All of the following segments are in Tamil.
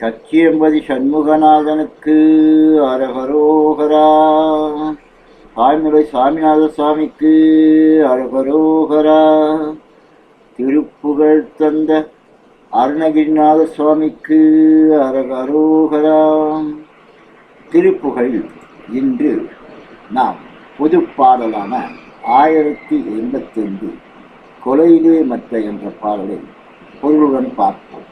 கச்சியம்பதி சண்முகநாதனுக்கு அரகரோகரா. தாய்மலை சாமிநாத சுவாமிக்கு அரகரோகரா. திருப்புகழ் தந்த அருணகிரிநாத சுவாமிக்கு அரகரோகரா. திருப்புகழ் இன்று நாம் பொது பாடலான ஆயிரத்தி எண்பத்தைந்து கொலையிலே மற்ற என்ற பாடலை பொருளுடன் பார்ப்போம்.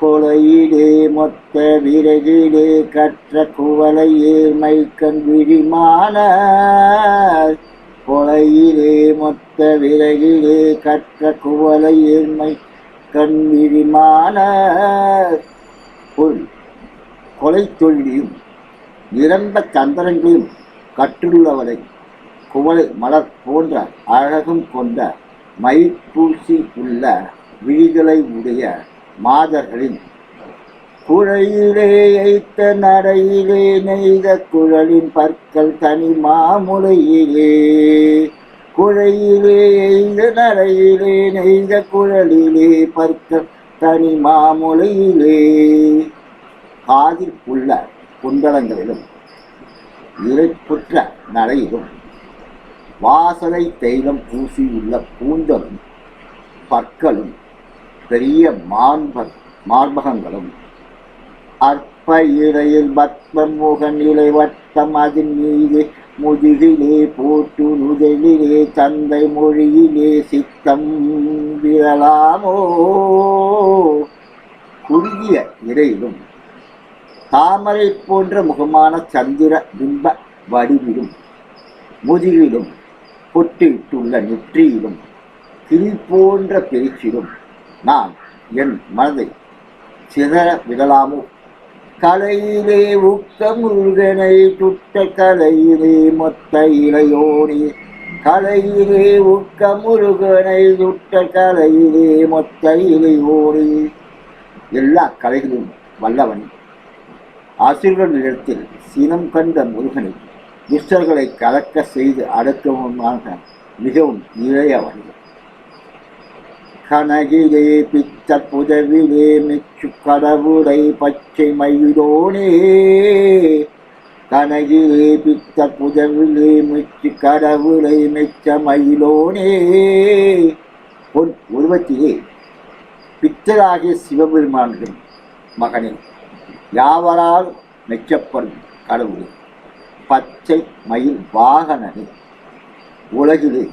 கொலையிலே மொத்த விறகிலே கற்ற குவலை ஏழ்மைக்கண் விழிமான கொலையிலே மொத்த விறகிலே கற்ற குவலை ஏழ்மை கண் விழிமான பொருள் கொலை தொழிலையும் நிரம்ப தந்திரங்களையும் கற்றுள்ளவரை குவளை மலர் போன்ற அழகும் கொண்ட மைப்பூசி உள்ள விழிகளை உடைய மாதர்களின் குழையிலே வைத்த நடையிலே நெய்த குழலின் பற்கள் தனி மாமுலையிலே. குழையிலே எய்த நடையிலே நெய்த குழலிலே பற்கள் தனி மாமுலையிலே. காதில் உள்ள குண்டலங்களிலும் இறைப்புற்ற நடையிலும் வாசனை தைலம் பூசியுள்ள கூந்தலும் பற்களும் பெரிய மார்ப மார்பகங்களும் அற்ப இறையில் பத்மம் முகன் இலை வட்டம் அதன் மீது முதுகிலே போட்டு நுதலிலே தந்தை மொழியிலே சித்தம் விழலாமோ குறுகிய இடையிலும் தாமரை போன்ற முகமான சந்திர பிம்ப வடிவிலும் முதுகிலும் பொட்டிட்டுள்ள நெற்றியிலும் கிரி போன்ற பேச்சிலும் நான் என் மனதை சிதற விடலாமோ கலையிலே உக்க முருகனை துட்ட கலையிலே மொத்த இளையோனே. கலையிலே உக்க முருகனை துட்ட கலையிலே மொத்த இளையோனே. எல்லா கலைகளும் வல்லவன். அசுரனிடத்தில் சினம் கண்ட முருகனை துஷ்டர்களை கலக்க செய்து அடக்கவுமாக மிகவும் இளையவன். கனகிலே பித்த புதவிலே மிச்சு கடவுளை பச்சை மயிலோனே. கனகிலே பித்த புதவிலே மிச்சு கடவுளை மெச்ச மயிலோனே. பொன் உருவத்திலே பித்தராகிய சிவபெருமான்கள் மகனே யாவரால் மெச்சப்படும் கடவுளே பச்சை மயில் வாகனனே உலகிலே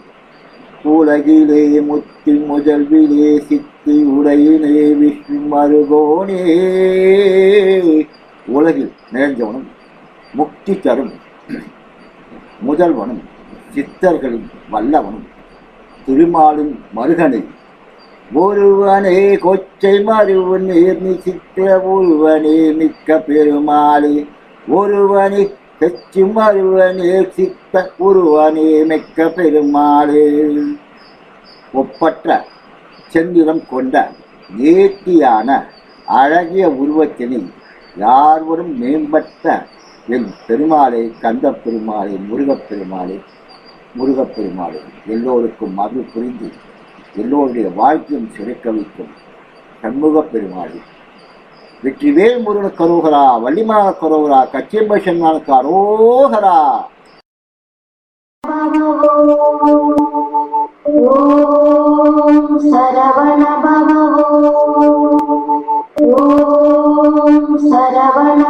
உலகிலே முத்தி முதல்விலே சித்தி உடையிலே விஷ்ணு மருகோனே. உலகில் நிறைஞ்சவனும் முக்தி தரும் முதல்வனும் சித்தர்களின் வல்லவனும் திருமாலின் மருகனை. ஒருவனே கொச்சை மருவன் நிர்மிசித்த ஒருவனே மிக்க பெருமாளே. ஒருவனே தெச்சு மருவனே சித்த ஒருவனே மிக்க பெருமாளே. ஒப்பற்ற செந்திரம் கொண்ட நேர்த்தியான அழகிய உருவத்தினை யார்வரும் மேம்பட்ட என் பெருமாளே கந்த பெருமாளே முருகப் பெருமாளே முருகப் பெருமாளே எல்லோருக்கும் அருள் புரிந்து எல்லோருடைய வாழ்க்கையும் சிறக்க வைக்கும் சண்முகப் பெருமாளே. வெற்றிவேல் முருகனுக்கு கரோகரா வள்ளிமலா கரோகரா கச்சியம்பை சென்னானுக்கு அரோகரா சரவண